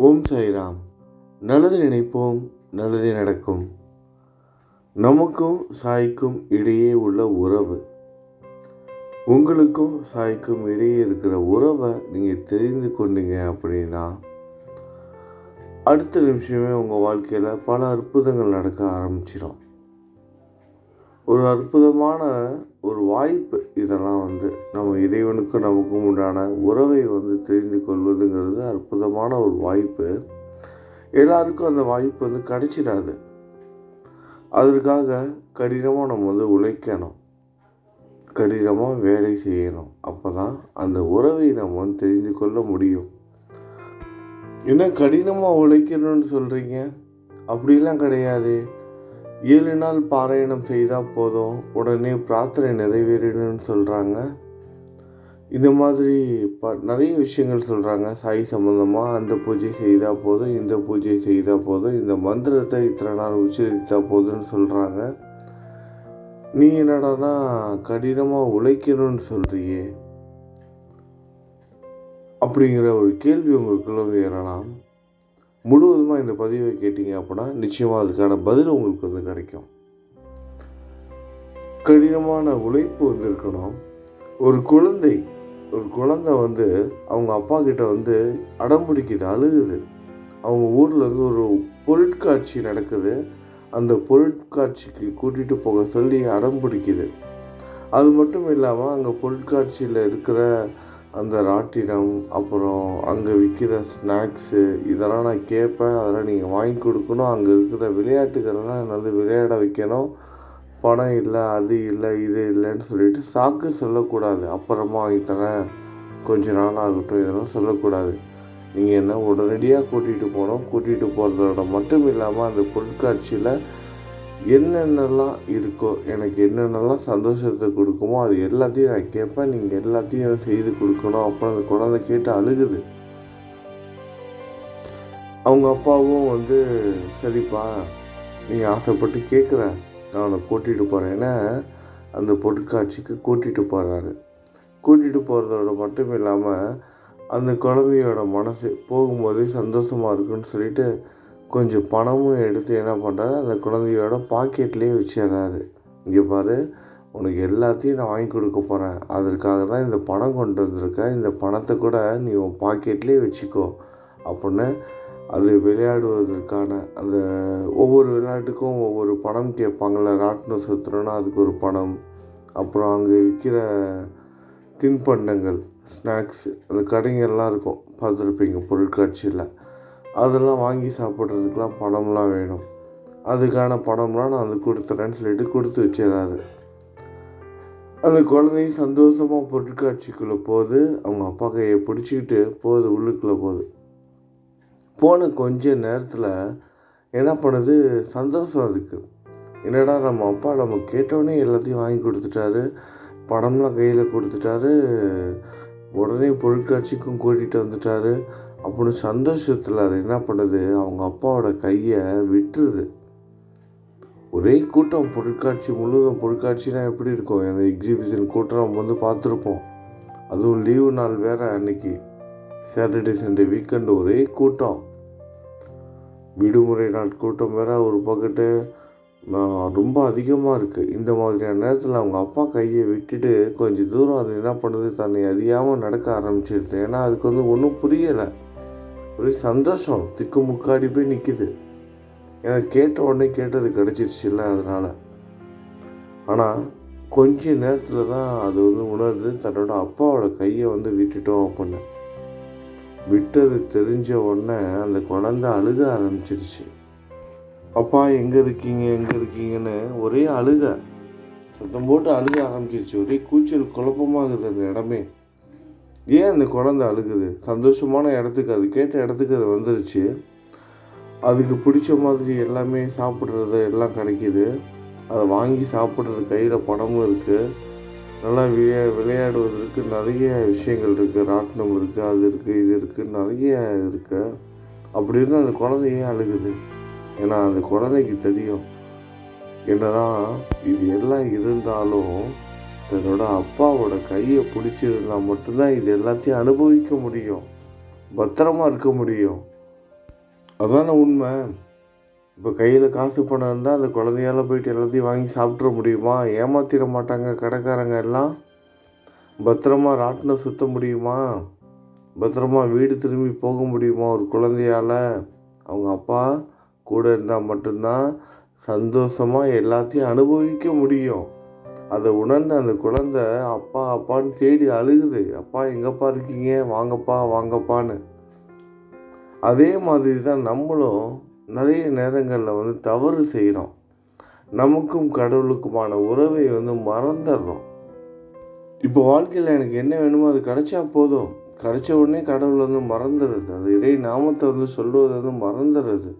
ஓம் சாய்ராம். நல்லது நினைப்போம் நல்லதே நடக்கும். நமக்கும் சாய்க்கும் இடையே உள்ள உறவு. உங்களுக்கும் சாய்க்கும் இடையே இருக்கிற உறவை நீங்கள் தெரிந்து கொண்டீங்க அப்படின்னா அடுத்த நிமிஷமே உங்கள் வாழ்க்கையில் பல அற்புதங்கள் நடக்க ஆரம்பிச்சிடும் ஒரு அற்புதமான ஒரு வாய்ப்பு. இதெல்லாம் வந்து நம்ம இறைவனுக்கும் நமக்கும் உண்டான உறவை வந்து தெரிந்து கொள்வதுங்கிறது அற்புதமான ஒரு வாய்ப்பு. எல்லாருக்கும் அந்த வாய்ப்பு வந்து கிடைச்சிடாது. அதற்காக கடினமாக நம்ம வந்து உழைக்கணும். கடினமாக வேலை செய்யணும். அப்போ தான் அந்த உறவை நம்ம வந்து தெரிந்து கொள்ள முடியும். என்ன கடினமாக உழைக்கணும்னு சொல்கிறீங்க அப்படிலாம் கிடையாது. ஏழு நாள் பாராயணம் செய்தால் போதும். உடனே பிரார்த்தனை நிறைவேறணும்னு சொல்கிறாங்க இந்த மாதிரி ப நிறைய விஷயங்கள் சொல்கிறாங்க சாய் சம்மந்தமாக அந்த பூஜை செய்தால் போதும் இந்த பூஜை செய்தால் போதும் இந்த மந்திரத்தை இத்தனை நாள் உச்சரித்தால் போதும்னு சொல்கிறாங்க நீ என்னடானா கடினமாக உழைக்கணும்னு சொல்கிறியே அப்படிங்கிற ஒரு கேள்வி உங்களுக்குள்ள வந்து எழலாம் முழுவதுமாக இந்த பதிவை கேட்டீங்க அப்படின்னா நிச்சயமாக அதுக்கான பதில் உங்களுக்கு வந்து கிடைக்கும். கடினமான உழைப்பு வந்து இருக்கணும் ஒரு குழந்தை ஒரு குழந்தை வந்து அவங்க அப்பா கிட்ட வந்து அடம் பிடிக்குது அழுகுது. அவங்க ஊரில் வந்து ஒரு பொருட்காட்சி நடக்குது. அந்த பொருட்காட்சிக்கு கூட்டிகிட்டு போக சொல்லி அடம் பிடிக்குது. அது மட்டும் இல்லாமல் அங்கே பொருட்காட்சியில் இருக்கிற அந்த ராட்டினம் அப்புறம் அங்கே விற்கிற ஸ்நாக்ஸு இதெல்லாம் நான் கேட்பேன். அதெல்லாம் நீங்கள் வாங்கி கொடுக்கணும். அங்கே இருக்கிற விளையாட்டுகளெல்லாம் என்னை வந்து விளையாட வைக்கணும். பணம் இல்லை அது இல்லை இது இல்லைன்னு சொல்லிட்டு சாக்கு சொல்லக்கூடாது. அப்புறமா வாங்கி தரேன் கொஞ்ச நாள் ஆகட்டும் இதெல்லாம் சொல்லக்கூடாது. நீங்கள் என்ன உடனடியாக கூட்டிகிட்டு போனோம் கூட்டிகிட்டு போகிறதோட மட்டும் இல்லாமல் அந்த பொருட்காட்சியில் என்னென்னலாம் இருக்கோ எனக்கு என்னென்னலாம் சந்தோஷத்தை கொடுக்குமோ அது எல்லாத்தையும் நான் கேட்பேன். நீங்கள் எல்லாத்தையும் செய்து கொடுக்கணும். அப்புறம் அந்த குழந்தை கேட்டு அழுகுது. அவங்க அப்பாவும் வந்து சரிப்பா நீங்கள் ஆசைப்பட்டு கேட்குற. நான் அவனை கூட்டிகிட்டு போகிறேன்னா அந்த பொருட்காட்சிக்கு கூட்டிகிட்டு போகிறாரு கூட்டிகிட்டு போகிறதோட மட்டும் இல்லாமல் அந்த குழந்தையோட மனசு போகும்போதே சந்தோஷமாக இருக்குன்னு சொல்லிட்டு கொஞ்சம் பணமும் எடுத்து என்ன பண்ணுறாரு அந்த குழந்தையோட பாக்கெட்லேயே வச்சிடுறாரு. இங்கே பாரு உனக்கு எல்லாத்தையும் நான் வாங்கி கொடுக்க போகிறேன் அதற்காக தான் இந்த பணம் கொண்டு வந்திருக்கேன் இந்த பணத்தை கூட நீ உன் பாக்கெட்லேயே வச்சுக்கோ அப்படின்னு அது விளையாடுவதற்கான அந்த ஒவ்வொரு விளையாட்டுக்கும் ஒவ்வொரு பணம் கேட்பாங்கள்ல ராட்டினம் சுற்றுறோன்னா அதுக்கு ஒரு பணம். அப்புறம் அங்கே விற்கிற தின்பண்டங்கள் ஸ்நாக்ஸ் அந்த கடைங்கள்லாம் இருக்கும். பார்த்துருப்பீங்க பொருட்காட்சியில். அதெல்லாம் வாங்கி சாப்பிட்றதுக்கெலாம் பணம்லாம் வேணும். அதுக்கான பணம்லாம் நான் அது கொடுத்துறேன்னு சொல்லிட்டு கொடுத்து வச்சிடறாரு. அந்த குழந்தையும் சந்தோஷமாக பொருட்காட்சிக்குள்ளே போகுது அவங்க அப்பா கையை பிடிச்சிக்கிட்டு போகுது உள்ளுக்குள்ளே போகுது. போன கொஞ்ச நேரத்தில் என்ன பண்ணுது? சந்தோஷம் அதுக்கு. என்னடா நம்ம அப்பா நம்ம கேட்டோடனே எல்லாத்தையும் வாங்கி கொடுத்துட்டாரு. படம்லாம் கையில் கொடுத்துட்டாரு. உடனே பொருட்காட்சிக்கும் கூட்டிகிட்டு வந்துட்டாரு. அப்படி சந்தோஷத்தில் அது என்ன பண்ணுது? அவங்க அப்பாவோட கையை விட்டுருது. ஒரே கூட்டம் பொருட்காட்சி முழுவதும் பொருட்காட்சினா எப்படி இருக்கும்? அந்த எக்ஸிபிஷன் கூட்டம் நம்ம வந்து பார்த்துருப்போம். அதுவும் லீவு நாள் வேறு அன்னைக்கு. சாட்டர்டே சண்டே வீக்கெண்டு ஒரே கூட்டம். விடுமுறை நாள் கூட்டம் வேற ஒரு பக்கெட்டு ரொம்ப அதிகமாக இருக்குது இந்த மாதிரியான நேரத்தில் அவங்க அப்பா கையை விட்டுட்டு கொஞ்சம் தூரம் அது என்ன பண்ணுது? தன்னை அறியாமல் நடக்க ஆரம்பிச்சிருது. ஏன்னா அதுக்கு வந்து ஒன்றும் புரியலை. ஒரே சந்தோஷம். திக்கு முக்காடி போய் நிற்கிது எனக்கு கேட்ட உடனே கேட்டது கிடச்சிருச்சுல்ல அதனால். ஆனால் கொஞ்ச நேரத்தில் தான் அது வந்து உணருது தன்னோட அப்பாவோட கையை வந்து விட்டுட்டோம் அப்படின்னு. விட்டது தெரிஞ்ச உடனே அந்த குழந்தை அழுக ஆரம்பிச்சிருச்சு. அப்பா எங்கே இருக்கீங்க? எங்கே இருக்கீங்கன்னு ஒரே அழுக. சத்தம் போட்டு அழுக ஆரம்பிச்சிருச்சு. ஒரே கூச்சல் குழப்பமாகுது அந்த இடமே. ஏன் அந்த குழந்தை அழுகுது? சந்தோஷமான இடத்துக்கு அது கேட்ட இடத்துக்கு அது வந்துருச்சு. அதுக்கு பிடிச்ச மாதிரி எல்லாமே சாப்பிட்றது எல்லாம் கிடைக்கிது. அதை வாங்கி சாப்பிட்றது கையில் பணமும் இருக்குது நல்லா விளையா விளையாடுவதற்கு நிறைய விஷயங்கள் இருக்குது ராட்டினம் இருக்குது அது இருக்குது இது இருக்குது நிறைய இருக்குது அப்படி இருந்தால் அந்த குழந்தை ஏன் அழுகுது? ஏன்னா அந்த குழந்தைக்கு தெரியும். என்னதான் இது எல்லாம் இருந்தாலும் தன்னோட அப்பாவோட கையை பிடிச்சிருந்தா மட்டும்தான் இது எல்லாத்தையும் அனுபவிக்க முடியும். பத்திரமா இருக்க முடியும். அதான உண்மை? இப்போ கையில் காசு பணம் இருந்தால் அந்த குழந்தையால போயிட்டு எல்லாத்தையும் வாங்கி சாப்பிட்ற முடியுமா? ஏமாத்திட மாட்டாங்க கடைக்காரங்க எல்லாம். பத்திரமா ராட்டினம் சுற்ற முடியுமா? பத்திரமா வீடு திரும்பி போக முடியுமா ஒரு குழந்தையால்? அவங்க அப்பா கூட இருந்தால் மட்டும்தான் சந்தோஷமாக எல்லாத்தையும் அனுபவிக்க முடியும். அதை உணர்ந்த அந்த குழந்தை அப்பா அப்பான்னு தேடி அழுகுது. அப்பா எங்கப்பா இருக்கீங்க? வாங்கப்பா வாங்கப்பான்னு. அதே மாதிரி தான் நம்மளும் நிறைய நேரங்களில் வந்து தவறு செய்கிறோம் நமக்கும் கடவுளுக்குமான உறவை வந்து மறந்துடுறோம். இப்போ வாழ்க்கையில் எனக்கு என்ன வேணுமோ அது கிடைச்சா போதும். கிடைச்ச உடனே கடவுள் வந்து மறந்துடுது அது இறை நாமத்தை வந்து சொல்லுவது வந்து மறந்துடுது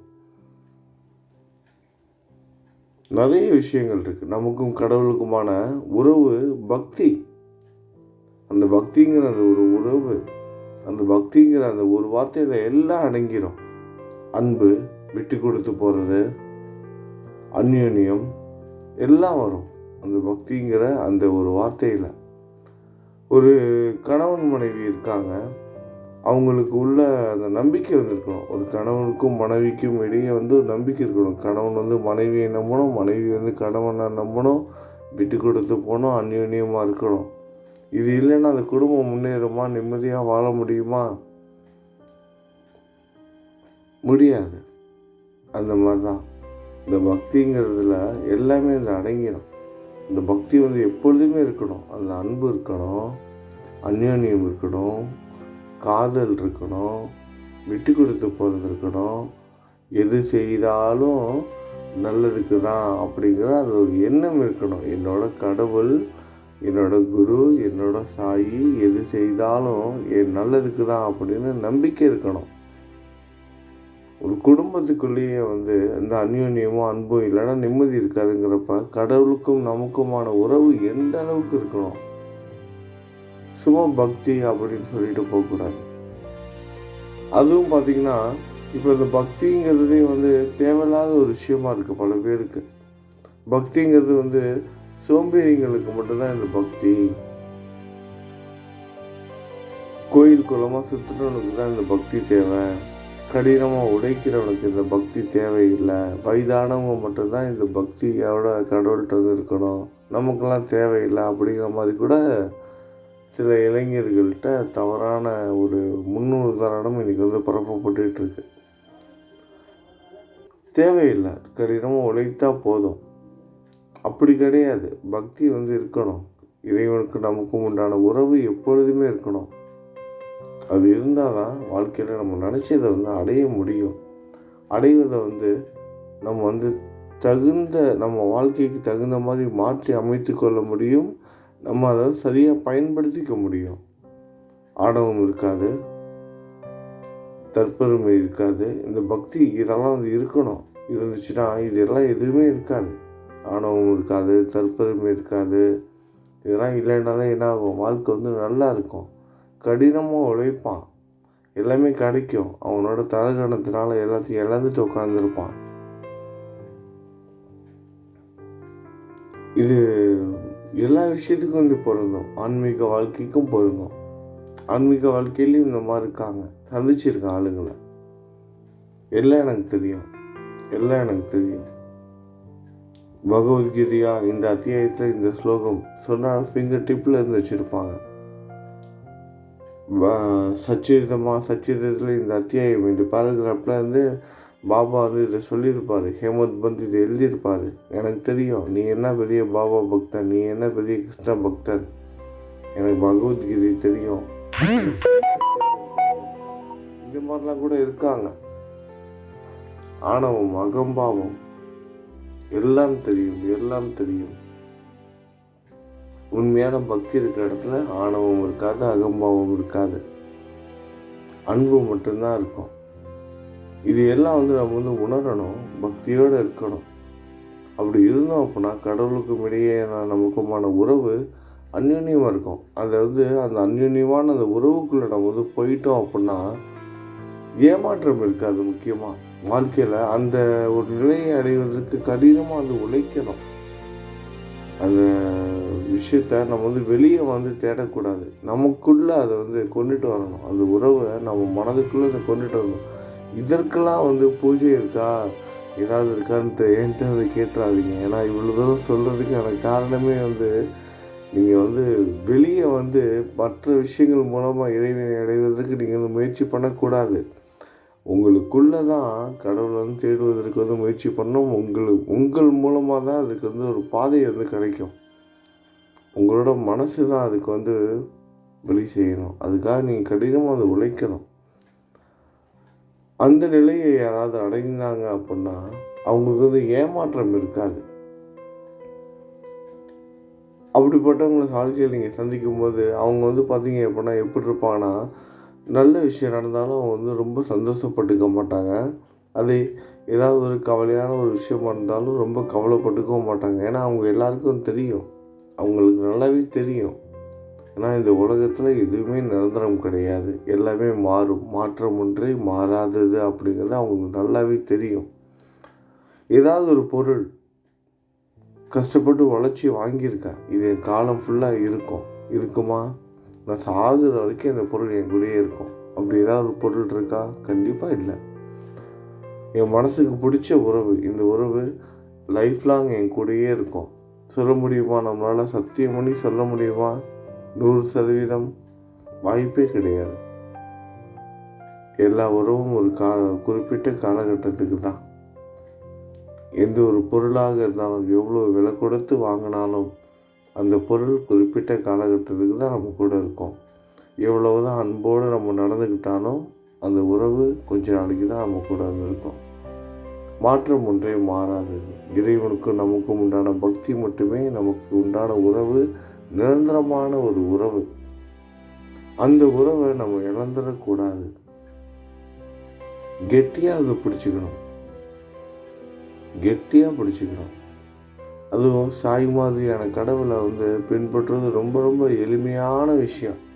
நிறைய விஷயங்கள் இருக்குது நமக்கும் கடவுளுக்குமான உறவு பக்தி. அந்த பக்திங்கிற அந்த ஒரு உறவு அந்த பக்திங்கிற அந்த ஒரு வார்த்தையில் எல்லாம் அடங்கிரும். அன்பு விட்டு கொடுத்து போகிறது அந்யோன்யம் எல்லாம் வரும். அந்த பக்திங்கிற அந்த ஒரு வார்த்தையில். ஒரு கணவன் மனைவி இருக்காங்க. அவங்களுக்கு உள்ள அந்த நம்பிக்கை வந்திருக்கணும் ஒரு கணவனுக்கும் மனைவிக்கும் இடையே வந்து ஒரு நம்பிக்கை இருக்கணும். கணவன் வந்து மனைவியை நம்பணும் மனைவி வந்து கணவனை நம்பணும் விட்டு கொடுத்து போனோம் அந்யோன்யமாக இருக்கணும். இது இல்லைன்னா அந்த குடும்பம் முன்னேறுமா நிம்மதியாக வாழ முடியுமா? முடியாது. அந்த மாதிரி தான் இந்த பக்திங்கிறதுல எல்லாமே இதில் அடங்கிடும் இந்த பக்தி வந்து எப்பொழுதுமே இருக்கணும். அந்த அன்பு இருக்கணும் அந்யோன்யம் இருக்கணும். காதல் இருக்கணும் விட்டு கொடுத்து போகிறது இருக்கணும் எது செய்தாலும் நல்லதுக்கு தான் அப்படிங்கிற அது ஒரு எண்ணம் இருக்கணும். என்னோட கடவுள் என்னோட குரு என்னோட சாயி எது செய்தாலும் என் நல்லதுக்கு தான் அப்படின்னு நம்பிக்கை இருக்கணும். ஒரு குடும்பத்துக்குள்ளேயே வந்து அந்த அந்யோன்யமும் அன்பும் இல்லைன்னா நிம்மதி இருக்காதுங்கிறப்ப கடவுளுக்கும் நமக்குமான உறவு எந்த அளவுக்கு இருக்கணும்? சும்மா பக்தி அப்படின்னு சொல்லிட்டு போகக்கூடாது. அதுவும் பார்த்திங்கன்னா இப்போ இந்த பக்திங்கிறதே வந்து தேவையில்லாத ஒரு விஷயமா இருக்குது பல பேருக்கு. பக்திங்கிறது வந்து சோம்பேறிங்களுக்கு மட்டும்தான் இந்த பக்தி. கோயில் குளமாக சுற்றுறவனுக்கு தான் இந்த பக்தி தேவை. கடினமாக உடைக்கிறவனுக்கு இந்த பக்தி தேவையில்லை. வயதானவங்க மட்டும்தான் இந்த பக்தியோட கடவுள்கிட்ட இருக்கணும். நமக்கெல்லாம் தேவையில்லை அப்படிங்கிற மாதிரி கூட சில இளைஞர்கள்கிட்ட தவறான ஒரு முன்னுதாரணம் இன்றைக்கி வந்து பரப்பப்பட்டுருக்கு தேவையில்லை. கடினமாக உழைத்தா போதும். அப்படி கிடையாது. பக்தி வந்து இருக்கணும். இறைவனுக்கு நமக்கும் உண்டான உறவு எப்பொழுதுமே இருக்கணும். அது இருந்தால் தான் வாழ்க்கையில் நம்ம நினச்சதை வந்து அடைய முடியும். அடைவதை வந்து நம்ம வந்து தகுந்த நம்ம வாழ்க்கைக்கு தகுந்த மாதிரி மாற்றி அமைத்து கொள்ள முடியும். நம்ம அதை சரியாக பயன்படுத்திக்க முடியும். ஆணவம் இருக்காது. தற்பெருமை இருக்காது. இந்த பக்தி இதெல்லாம் வந்து இருக்கணும். இருந்துச்சுன்னா இதெல்லாம் எதுவுமே இருக்காது. ஆணவம் இருக்காது தற்பெருமை இருக்காது. இதெல்லாம் இல்லைனாலே என்ன ஆகும்? வாழ்க்கை வந்து நல்லா இருக்கும். கடினமாக உழைப்பான். எல்லாமே கிடைக்கும். அவனோட தலகணத்தினால எல்லாத்தையும் இழந்துட்டு உட்காந்துருப்பான் இது எல்லா விஷயத்துக்கும் வந்து பொருந்தும். ஆன்மீக வாழ்க்கைக்கும் பொருந்தும். ஆன்மீக வாழ்க்கையிலையும் இந்த மாதிரி இருக்காங்க. சந்திச்சிருக்கேன் ஆளுங்களை. எல்லாம் எனக்கு தெரியும். எல்லாம் எனக்கு தெரியும். பகவத்கீதையா இந்த அத்தியாயத்தில் இந்த ஸ்லோகம் சொன்னால் ஃபிங்கர் டிப்பில் இருந்து வச்சுருப்பாங்க. சச்சிதமாக சச்சிதத்தில் இந்த அத்தியாயம் இந்த பேராகிராஃபில் வந்து பாபா வந்து இதை சொல்லியிருப்பார் ஹேமந்த் பந்த் இதை எழுதியிருப்பார். எனக்கு தெரியும் நீ என்ன பெரிய பாபா பக்தன் நீ என்ன பெரிய கிருஷ்ண பக்தன் எனக்கு பகவத்கீதை தெரியும். இந்த மாதிரிலாம் கூட இருக்காங்க. ஆணவம் அகம்பாவம் எல்லாம் தெரியும் எல்லாம் தெரியும். உண்மையான பக்தி இருக்கிற இடத்துல ஆணவம் இருக்காது அகம்பாவம் இருக்காது. அன்பு மட்டும்தான் இருக்கும். இது எல்லாம் வந்து நம்ம வந்து உணரணும் பக்தியோடு இருக்கணும். அப்படி இருந்தோம் அப்படின்னா கடவுளுக்கும் இடையே நமக்குமான உறவு அந்யோன்யமாக இருக்கும். அதை வந்து அந்த அந்யுன்யமான அந்த உறவுக்குள்ளே நம்ம வந்து போயிட்டோம் அப்படின்னா ஏமாற்றம் இருக்காது முக்கியமாக வாழ்க்கையில் அந்த ஒரு நிலையை அடைவதற்கு கடினமாக வந்து உழைக்கணும். அந்த விஷயத்த நம்ம வந்து வெளியே வந்து தேடக்கூடாது. நமக்குள்ளே அதை வந்து கொண்டுட்டு வரணும். அந்த உறவை நம்ம மனதுக்குள்ளே அதை கொண்டுட்டு வரணும். இதற்கெல்லாம் வந்து பூஜை இருக்கா? ஏதாவது இருக்கான்ட்டு என்கிட்ட அதை கேட்டுறாதீங்க. ஏன்னா இவ்வளோ தூரம் சொல்கிறதுக்கான காரணமே வந்து நீங்கள் வந்து வெளியே வந்து மற்ற விஷயங்கள் மூலமாக இறைவனை அடைவதற்கு நீங்கள் வந்து முயற்சி பண்ணக்கூடாது. உங்களுக்குள்ளே தான் கடவுள் வந்து தேடுவதற்கு வந்து முயற்சி பண்ணோம். உங்களுக்கு உங்கள் மூலமாக தான் அதுக்கு வந்து ஒரு பாதை வந்து கிடைக்கும். உங்களோட மனசு தான் அதுக்கு வந்து வெளி செய்யணும். அதுக்காக நீங்கள் கடினமாக அதை உழைக்கணும். அந்த நிலையை யாராவது அடைந்தாங்க அப்படின்னா அவங்களுக்கு வந்து ஏமாற்றம் இருக்காது. அப்படிப்பட்டவங்களை வாழ்க்கையில் நீங்கள் சந்திக்கும் போது அவங்க வந்து பார்த்தீங்க அப்படின்னா எப்படி இருப்பாங்கன்னா நல்ல விஷயம் நடந்தாலும் அவங்க வந்து ரொம்ப சந்தோஷப்பட்டுக்க மாட்டாங்க. அது ஏதாவது ஒரு கவலையான ஒரு விஷயம் இருந்தாலும் ரொம்ப கவலைப்பட்டுக்கவும் மாட்டாங்க. ஏன்னா அவங்க எல்லாருக்கும் தெரியும். அவங்களுக்கு நல்லாவே தெரியும். ஏன்னா இந்த உலகத்தில் எதுவுமே நிரந்தரம் கிடையாது. எல்லாமே மாறும். மாற்றம் ஒன்றே மாறாதது அப்படிங்கிறது அவங்களுக்கு நல்லாவே தெரியும். ஏதாவது ஒரு பொருள் கஷ்டப்பட்டு உழைச்சி வாங்கியிருக்கேன் இது என் காலம் ஃபுல்லாக இருக்கும். இருக்குமா? நான் சாகுற வரைக்கும் அந்த பொருள் என் கூடயே இருக்கும். அப்படி ஏதாவது ஒரு பொருள் இருக்கா? கண்டிப்பாக இல்லை. என் மனசுக்கு பிடிச்ச உறவு இந்த உறவு லைஃப் லாங் என் கூடயே இருக்கும். சொல்ல முடியுமா? நம்மளால் சத்தியம் பண்ணி சொல்ல முடியுமா? நூறு சதவீதம் வாய்ப்பே கிடையாது. எல்லா உறவும் ஒரு கா குறிப்பிட்ட காலகட்டத்துக்கு தான். எந்த ஒரு பொருளாக இருந்தாலும் எவ்வளோ விலை கொடுத்து வாங்கினாலும் அந்த பொருள் குறிப்பிட்ட காலகட்டத்துக்கு தான் நம்ம கூட இருக்கும். எவ்வளவு தான் அன்போடு நம்ம நடந்துக்கிட்டாலும் அந்த உறவு கொஞ்ச நாளைக்கு தான் நம்ம கூட வந்திருக்கோம். மாற்றம் ஒன்றே மாறாது. இறைவனுக்கும் நமக்கும் உண்டான பக்தி மட்டுமே நமக்கு உண்டான உறவு நிரந்தரமான ஒரு உறவு. அந்த உறவை நம்ம இழந்துடக்கூடாது. கெட்டியாக அதை பிடிச்சிக்கணும். கெட்டியாக பிடிச்சிக்கணும். அதுவும் சாய் மாதிரியான கடவுளை வந்து பின்பற்றுறது ரொம்ப ரொம்ப எளிமையான விஷயம்.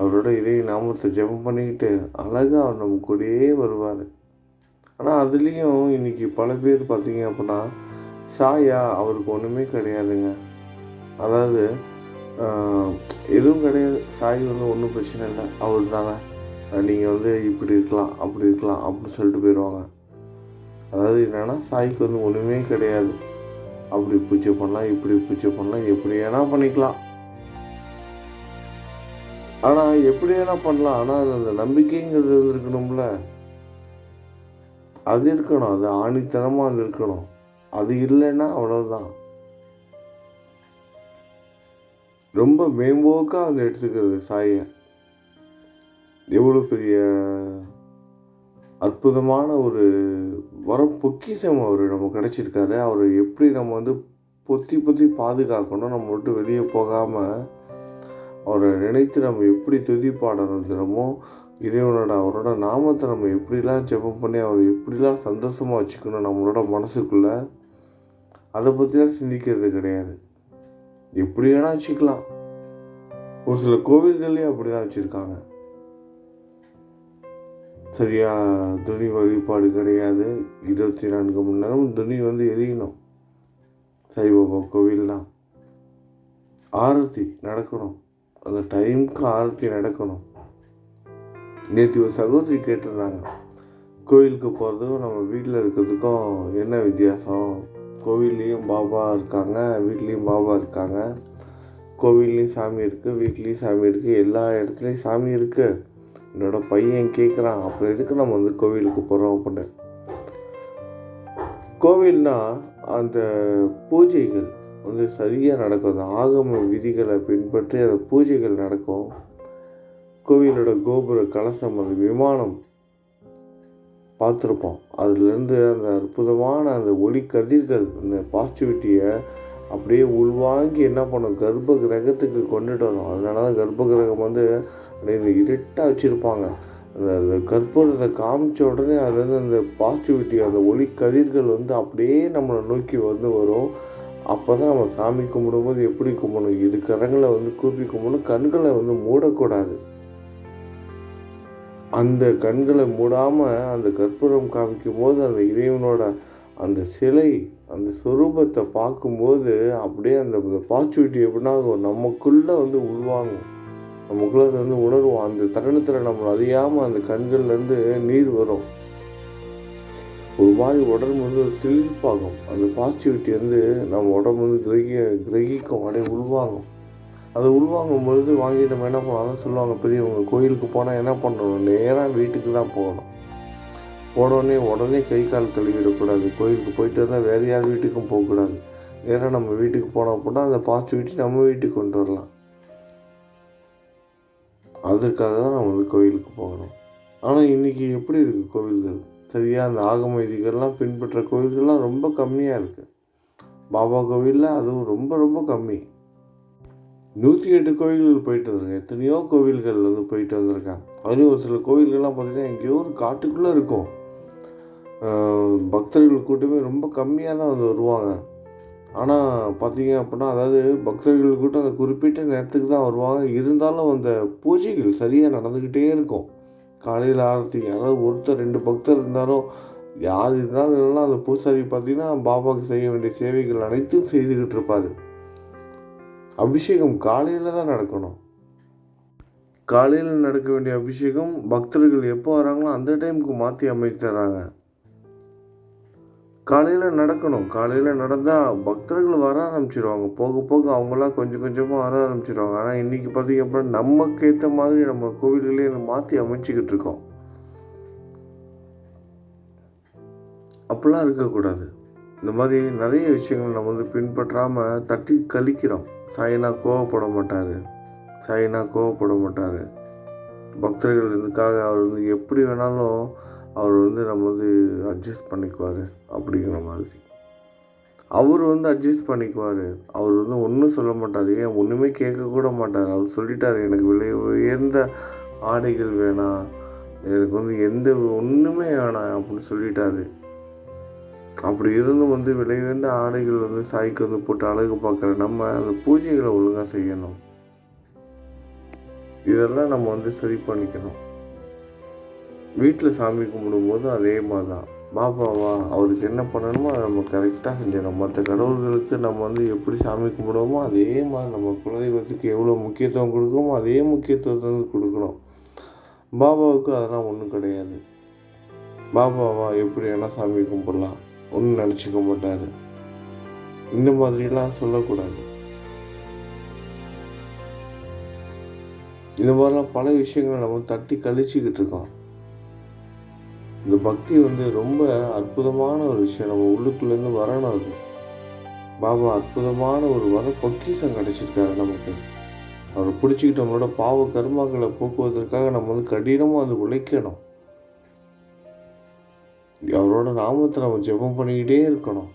அவரோட இறை நாமத்தை ஜெபம் பண்ணிக்கிட்டு அழகாக அவர் நம்ம கூடயே வருவார். ஆனால் அதுலேயும் இன்னைக்கு பல பேர் பார்த்தீங்க அப்படின்னா சாயா அவருக்கு ஒன்றுமே கிடையாதுங்க. அதாவது எதுவும் கிடையாது. சாய் வந்து ஒன்றும் பிரச்சனை இல்லை. அவர் தானே. நீங்கள் வந்து இப்படி இருக்கலாம் அப்படி இருக்கலாம் அப்படின்னு சொல்லிட்டு போயிடுவாங்க அதாவது என்னென்னா சாய்க்கு வந்து ஒன்றுமே கிடையாது. அப்படி பூஜை பண்ணலாம் இப்படி பூஜை பண்ணலாம் எப்படி வேணா பண்ணிக்கலாம். ஆனால் எப்படி வேணா பண்ணலாம். ஆனால் அது அந்த நம்பிக்கைங்கிறது வந்து இருக்கணும்ல. அது இருக்கணும். அது ஆணித்தனமாக அது இருக்கணும். அது இல்லைன்னா அவ்வளோதான் ரொம்ப மேம்போக்காக அந்த எடுத்துக்கிறது சாயை. எவ்வளோ பெரிய அற்புதமான ஒரு வர பொக்கிஷம் அவர் நமக்கு கிடச்சிருக்காரு. அவரை எப்படி நம்ம வந்து பொத்தி பொத்தி பாதுகாக்கணும் நம்ம விட்டு வெளியே போகாமல் அவரை நினைத்து நம்ம எப்படி துதி பாடணுங்கிறோமோ இறைவனோட அவரோட நாமத்தை நம்ம எப்படிலாம் ஜெபம் பண்ணி அவரை எப்படிலாம் சந்தோஷமாக வச்சுக்கணும் நம்மளோட மனசுக்குள்ளே அதை பற்றிலாம் சிந்திக்கிறது கிடையாது. எப்படி வேணால் வச்சுக்கலாம். ஒரு சில கோவில்கள்லேயே அப்படி தான் வச்சுருக்காங்க. சரியா துணி வழிபாடு கிடையாது. இருபத்தி நான்கு மணி நேரம் துணி வந்து எரியணும். சாய்பாபா கோவில்லாம். ஆரத்தி நடக்கணும். அந்த டைமுக்கு ஆரத்தி நடக்கணும். நேற்று ஒரு சகோதரி கேட்டிருந்தாங்க. கோவிலுக்கு போகிறதுக்கும் நம்ம வீட்டில் இருக்கிறதுக்கும் என்ன வித்தியாசம்? கோவில்லையும் பாபா இருக்காங்க வீட்லேயும் பாபா இருக்காங்க. கோவில்லையும் சாமி இருக்குது வீட்லேயும் சாமி இருக்குது எல்லா இடத்துலையும் சாமி இருக்குது என்னோட பையன் கேட்குறான் அப்புறம் எதுக்கு நம்ம வந்து கோவிலுக்கு போகிறோம் அப்படின்னு. கோவில்னா அந்த பூஜைகள் வந்து சரியாக நடக்கும். அந்த ஆகம விதிகளை பின்பற்றி அந்த பூஜைகள் நடக்கும். கோவிலோட கோபுர கலசம் அந்த விமானம் பார்த்துருப்போம். அதுலேருந்து அந்த அற்புதமான அந்த ஒளி கதிர்கள் அந்த பாசிட்டிவிட்டியை அப்படியே உள்வாங்கி என்ன பண்ணும்? கர்ப்ப கிரகத்துக்கு கொண்டுட்டு வரும். அதனால தான் கர்ப்ப கிரகம் வந்து அப்படியே இந்த இருட்டாக வச்சுருப்பாங்க. அந்த அந்த கற்பூரத்தை காமிச்ச உடனே அதுலேருந்து அந்த பாசிட்டிவிட்டி அந்த ஒளி கதிர்கள் வந்து அப்படியே நம்மளை நோக்கி வந்து வரும். அப்போ தான் நம்ம சாமி கும்பிடும்போது எப்படி கும்பிடணும் இரு கரங்களை வந்து கூப்பி கும்பிடணும் கண்களை வந்து மூடக்கூடாது. அந்த கண்களை மூடாமல் அந்த கற்பூரம் காமிக்கும் போது அந்த இறைவனோட அந்த சிலை அந்த சொரூபத்தை பார்க்கும்போது அப்படியே அந்த பாசிட்டிவிட்டி எப்படின்னா ஆகும் நமக்குள்ளே வந்து உள்வாங்கும். நமக்குள்ள அதை வந்து உணர்வோம். அந்த தருணத்தில் நம்ம அறியாமல் அந்த கண்கள்லேருந்து நீர் வரும். ஒரு மாதிரி உடம்பு வந்து ஒரு சிலிர்ப்பாகும். அந்த பாசிட்டிவிட்டி வந்து நம்ம உடம்பு வந்து கிரகி கிரகிக்கும் அப்படியே உள்வாங்கும். அதை உள்வாங்கும் பொழுது வாங்கி நம்ம என்ன பண்ணோம் அதான் சொல்லுவாங்க பெரியவங்க கோயிலுக்கு போனால் என்ன பண்ணணும் நேராக வீட்டுக்கு தான் போகணும். போனோடனே உடனே கை கால் கழுவிடக்கூடாது கோயிலுக்கு போயிட்டு வந்தால் வேறு யார் வீட்டுக்கும் போகக்கூடாது நேராக நம்ம வீட்டுக்கு போனால் அப்படின்னா அந்த பாசிட்டிவிட்டி நம்ம வீட்டுக்கு கொண்டு வரலாம். அதற்காக தான் நம்ம வந்து கோயிலுக்கு போகணும். ஆனால் இன்றைக்கி எப்படி இருக்குது கோவில்கள்? சரியாக அந்த ஆகம விதிகள்லாம் பின்பற்ற கோவில்கள்லாம் ரொம்ப கம்மியாக இருக்குது பாபா கோவிலில் அதுவும் ரொம்ப ரொம்ப கம்மி. நூற்றி எட்டு கோவில்கள் போயிட்டு வந்துருக்கேன். எத்தனையோ கோவில்கள் வந்து போயிட்டு வந்திருக்கேன். அதுலேயும் ஒரு சில கோவில்கள்லாம் பார்த்தீங்கன்னா எங்கேயோ ஒரு காட்டுக்குள்ளே இருக்கும். பக்தர்கள் கூட்டமே ரொம்ப கம்மியாக தான் வந்து வருவாங்க. ஆனால் பார்த்தீங்க அப்படின்னா அதாவது பக்தர்கள் கூட்டம் அந்த குறிப்பிட்ட நேரத்துக்கு தான் வருவாங்க. இருந்தாலும் அந்த பூஜைகள் சரியாக நடந்துக்கிட்டே இருக்கும். காலையில் ஆரத்தி யாராவது ஒருத்தர் ரெண்டு பக்தர் இருந்தாலும் யார் இருந்தாலும் இல்லைன்னா அந்த பூசாரி பார்த்தீங்கன்னா பாபாவுக்கு செய்ய வேண்டிய சேவைகள் அனைத்தும் செய்துக்கிட்டு இருப்பார். அபிஷேகம் காலையில் தான் நடக்கணும். காலையில் நடக்க வேண்டிய அபிஷேகம் பக்தர்கள் எப்போ வராங்களோ அந்த டைமுக்கு மாற்றி அமைத்துறாங்க காலையில் நடக்கணும். காலையில் நடந்தால் பக்தர்கள் வர ஆரம்பிச்சிருவாங்க. போக போக அவங்களாம் கொஞ்சம் கொஞ்சமாக வர ஆரம்பிச்சிருவாங்க. ஆனால் இன்றைக்கி பார்த்திங்க அப்படின்னா நமக்கு ஏற்ற மாதிரி நம்ம கோவில்களே அதை மாற்றி அமைச்சிக்கிட்டு இருக்கோம். அப்படிலாம் இருக்கக்கூடாது. இந்த மாதிரி நிறைய விஷயங்கள் நம்ம வந்து பின்பற்றாமல் தட்டி கழிக்கிறோம். சாயினா கோவப்பட மாட்டார். சாயினா கோவப்பட மாட்டார். பக்தர்கள் இதுக்காக அவர் வந்து எப்படி வேணாலும் அவர் வந்து நம்ம வந்து அட்ஜஸ்ட் பண்ணிக்குவார் அப்படிங்கிற மாதிரி. அவர் வந்து அட்ஜஸ்ட் பண்ணிக்குவார். அவர் வந்து ஒன்றும் சொல்ல மாட்டார். ஏன்? ஒன்றுமே கேட்கக்கூட மாட்டார். அவர் சொல்லிட்டார் எனக்கு விலை உயர்ந்த ஆடைகள் வேணாம். எனக்கு வந்து எந்த ஒன்றுமே வேணாம் அப்படின்னு சொல்லிட்டாரு. அப்படி இருந்தும் வந்து விலை உயர்ந்த ஆடைகள் வந்து சாய்க்கு வந்து போட்டு அழகு பார்க்குற நம்ம அந்த பூஜைகளை ஒழுங்காக செய்யணும். இதெல்லாம் நம்ம வந்து சரி பண்ணிக்கணும். வீட்டில் சாமி கும்பிடும்போது அதே மாதிரி தான் பாபாவா அவருக்கு என்ன பண்ணணுமோ அதை நம்ம கரெக்டாக செஞ்சிடணும். மற்ற கடவுள்களுக்கு நம்ம வந்து எப்படி சாமி கும்பிடுவோமோ அதே மாதிரி நம்ம குலதெய்வத்துக்கு எவ்வளோ முக்கியத்துவம் கொடுக்குறோமோ அதே முக்கியத்துவத்தை வந்து கொடுக்கணும். பாபாவுக்கு அதெல்லாம் ஒன்றும் கிடையாது. பாபாவா எப்படி வேணால் சாமி கும்பிடலாம்? ஒன்றும் நினச்சிக்க மாட்டார். இந்த மாதிரிலாம் சொல்லக்கூடாது. இந்த மாதிரிலாம் பல விஷயங்களை நம்ம தட்டி கழிச்சிக்கிட்டு இருக்கோம். இந்த பக்தி வந்து ரொம்ப அற்புதமான ஒரு விஷயம். நம்ம உள்ளுக்குள்ளேருந்து வரணும் அது. பாபா அற்புதமான ஒரு வர பொக்கிசம் கிடச்சிருக்காரு நமக்கு. அவரை பிடிச்சிக்கிட்டு நம்மளோட பாவ கர்மாக்களை போக்குவதற்காக நம்ம வந்து கடினமாக வந்து உழைக்கணும். அவரோட நாமத்தை நம்ம ஜெபம் பண்ணிக்கிட்டே இருக்கணும்.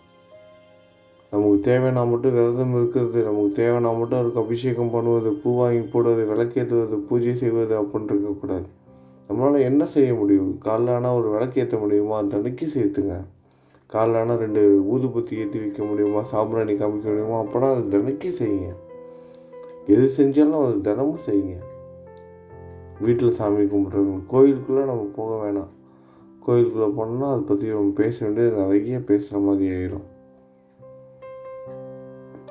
நமக்கு தேவைன்னா மட்டும் விரதம் இருக்கிறது நமக்கு தேவைன்னா மட்டும் அவருக்கு அபிஷேகம் பண்ணுவது பூ வாங்கி போடுவது விளக்கேற்றுவது பூஜை செய்வது அப்படின்னு இருக்கக்கூடாது. நம்மளால் என்ன செய்ய முடியும்? காலைல ஆனால் ஒரு விளக்கேற்ற முடியுமா? தடுக்கி சேர்த்துங்க. காலைல ஆனால் ரெண்டு ஊதுபத்தி ஏற்றி வைக்க முடியுமா? சாம்பிராணி காமிக்க முடியுமா? அப்போனா அது தினைக்கு செய்யுங்க. எது செஞ்சாலும் அது தினமும் செய்யுங்க. வீட்டில் சாமி கும்பிட்றவங்க கோயிலுக்குள்ளே நம்ம போக வேணாம். கோயிலுக்குள்ளே போனோம்னா அதை பற்றி அவங்க பேச வேண்டியது நிறைய பேசுகிற மாதிரி ஆயிரும்.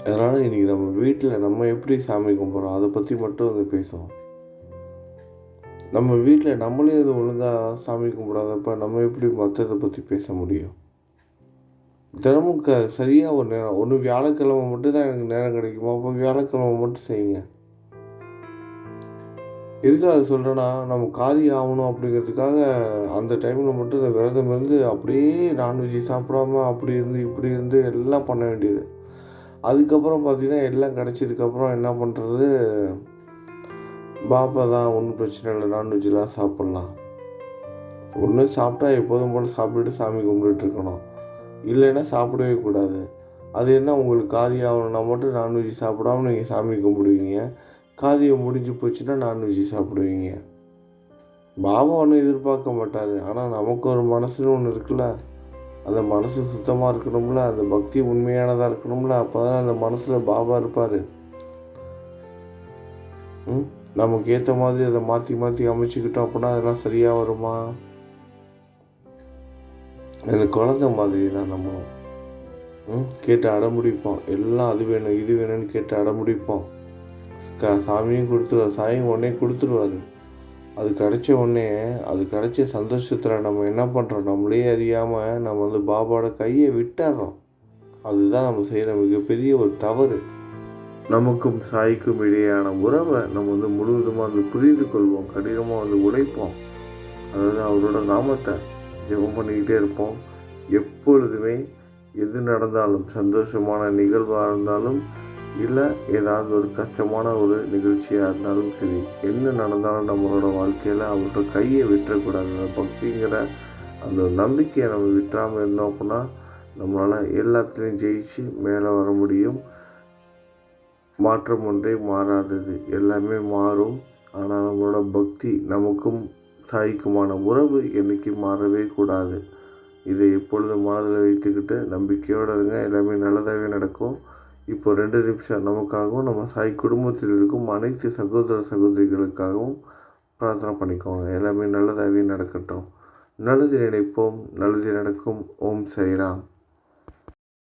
அதனால் இன்றைக்கி நம்ம வீட்டில் நம்ம எப்படி சாமி கும்பிட்றோம் அதை பற்றி மட்டும் வந்து பேசுவோம். நம்ம வீட்டில் நம்மளே அது ஒழுங்காக சாமி கும்பிடாதப்ப நம்ம எப்படி மற்றதை பற்றி பேச முடியும்? தினமும் க சரியாக ஒரு நேரம் ஒன்று வியாழக்கிழமை மட்டும் தான் எனக்கு நேரம் கிடைக்குமா? அப்போ வியாழக்கிழமை மட்டும் செய்யுங்க. எதுக்காக சொல்கிறேன்னா நம்ம காரியம் ஆகணும் அப்படிங்கிறதுக்காக அந்த டைமில் மட்டும் இந்த விரதம் இருந்து அப்படியே நான்வெஜ் சாப்பிடாம அப்படி இருந்து இப்படி இருந்து எல்லாம் பண்ண வேண்டியது. அதுக்கப்புறம் பார்த்திங்கன்னா எல்லாம் கிடச்சதுக்கப்புறம் என்ன பண்ணுறது பாப்பா தான் ஒன்றும் பிரச்சனை இல்லை நான்வெஜ்லாம் சாப்பிட்லாம். ஒன்று சாப்பிட்டா எப்போதும் போல் சாப்பிட்டுட்டு சாமி கும்பிட்டுட்டு இருக்கணும். இல்லைன்னா சாப்பிடவே கூடாது. அது என்ன உங்களுக்கு காரியம் ஆகணும்னா மட்டும் நான்வெஜ் சாப்பிடாம நீங்கள் சாமி கும்பிடுவீங்க. காரியம் முடிஞ்சு போச்சுன்னா நான்வெஜ் சாப்பிடுவீங்க. பாபா ஒன்றும் எதிர்பார்க்க மாட்டார். ஆனால் நமக்கு ஒரு மனசுன்னு ஒன்று இருக்குல்ல? அந்த மனசு சுத்தமாக இருக்கணும்ல? அந்த பக்தி உண்மையானதாக இருக்கணும்ல? அப்போ தான் அந்த மனசில் பாபா இருப்பார். ம்? நமக்கு ஏற்ற மாதிரி அதை மாற்றி மாற்றி அமைச்சுக்கிட்டோம் அப்படின்னா அதெல்லாம் சரியாக வருமா? அந்த குழந்தை மாதிரி தான் நம்ம ம்? கேட்டு அடமுடிப்போம் எல்லாம் அது வேணும் இது வேணும்னு கேட்டு அடமுடிப்போம் முடிப்போம் சாமியும் கொடுத்துருவார் சாமியும் உடனே கொடுத்துருவாரு. அது கிடைச்ச உடனே அது கிடைச்ச சந்தோஷத்தில் நம்ம என்ன பண்ணுறோம் நம்மளே அறியாமல் நம்ம வந்து பாபாவோட கையை விட்டுறோம். அதுதான் நம்ம செய்கிற மிகப்பெரிய ஒரு தவறு. நமக்கும் சாய்க்கும் இடையேயான உறவை நம்ம வந்து முழுவதுமாக வந்து புரிந்து கொள்வோம். கடினமாக வந்து உழைப்போம். அதாவது அவரோட நாமத்தை ஜெபம் பண்ணிக்கிட்டே இருப்போம். எப்பொழுதுமே எது நடந்தாலும் சந்தோஷமான நிகழ்வாக இருந்தாலும் இல்லை ஏதாவது ஒரு கஷ்டமான ஒரு நிகழ்ச்சியாக இருந்தாலும் சரி என்ன நடந்தாலும் நம்மளோட வாழ்க்கையில் அவரோட கையை விட்டுறக்கூடாது அந்த பக்திங்கிற அந்த நம்பிக்கையை நம்ம விட்டுறாமல் இருந்தோம் அப்படின்னா நம்மளால் எல்லாத்துலேயும் ஜெயிச்சு மேலே வர முடியும். மாற்றம் ஒன்றே மாறாதது. எல்லாமே மாறும். ஆனால் நம்மளோட பக்தி நமக்கும் சாய்க்குமான உறவு என்றைக்கு மாறவே கூடாது. இதை எப்பொழுதும் மனதில் வைத்துக்கிட்டு நம்பிக்கையோடு இருங்க. எல்லாமே நல்லதாகவே நடக்கும். இப்போ ரெண்டு நிமிஷம் நமக்காகவும் நம்ம சாய் குடும்பத்தில் இருக்கும் அனைத்து சகோதர சகோதரிகளுக்காகவும் பிரார்த்தனை பண்ணிக்கோங்க. எல்லாமே நல்லதாகவே நடக்கட்டும். நல்லது நினைப்போம். நல்லது நடக்கும். ஓம் சைராம்